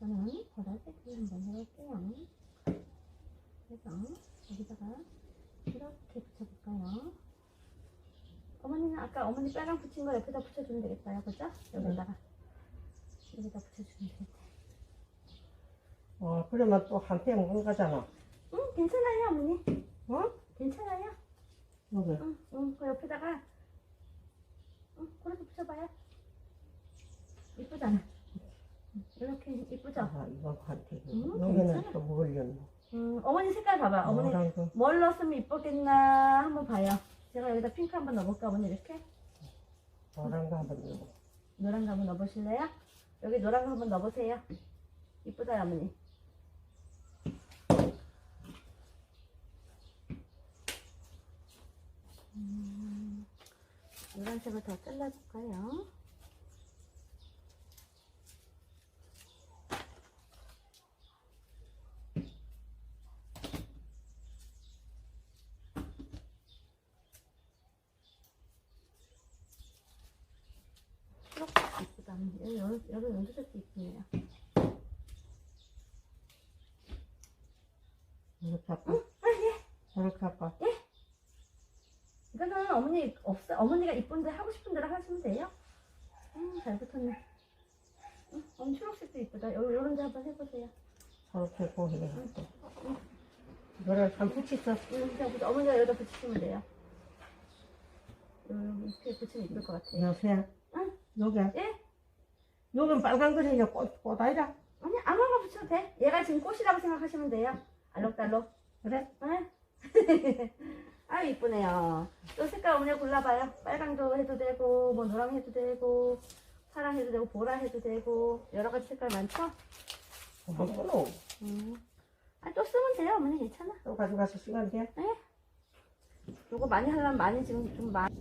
저는 보라색을 한번 해볼게요. 그래서 여기다가 이렇게 붙여볼까요? 어머니는 아까 어머니 빨강 붙인 거 옆에다 붙여주면 되겠어요. 그죠? 여기다가. 여기다 붙여주면 되겠다. 어, 그러면 또 한테 먹는 거잖아. 응, 괜찮아요, 어머니. 어? 괜찮아요. 여기. 응, 응, 그 옆에다가. 응, 그렇게 붙여봐요. 이쁘잖아. 응, 이렇게 이쁘죠? 아, 이건 한테. 음, 여기는 괜찮아. 또 뭘렸노? 음, 어머니 색깔 봐봐. 어머니 노란 거. 뭘 넣었으면 이쁘겠나 한번 봐요. 제가 여기다 핑크 한번 넣어볼까 어머니 이렇게? 노란 거 한번 넣어. 노란 거 한번 넣어보실래요? 여기 노란 거 한번 넣어보세요. 이쁘다 어머니. 음, 노란색을 더 잘라줄까요? 초록색 이쁘다. 여기, 여기, 연두색도 이쁘네요. 이렇게 할까? 아, 예. 이렇게 할까? 이거는 어머니 없어 어머니가 이쁜데 하고 싶은 대로 하시면 돼요. 음, 잘 붙었네. 음, 어머니 초록색도 이쁘다. 요, 요런 데 한번 해보세요. 저렇게 보이게 할까? 이거를 한 붙였어. 음, 그냥 붙- 어머니가 여기다 붙이시면 돼요. 음, 이렇게 붙이면 이쁠 것 같아요. 여보세요? 응? 여기. 예? 여긴 빨간 거리냐? 꽃, 꽃 아니라? 아니, 아무거나 붙여도 돼. 얘가 지금 꽃이라고 생각하시면 돼요. 알록달록. 그래? 네? 아 이쁘네요. 또 색깔 어머니 골라봐요. 빨강도 해도 되고, 뭐 노랑 해도 되고, 파랑 해도 되고, 보라 해도 되고, 여러 가지 색깔 많죠? 한번 끊어. 음. 아, 또 쓰면 돼요, 어머니 괜찮아. 또 가져가서 시간 돼? 요거 많이 하려면 많이 지금 좀 많이.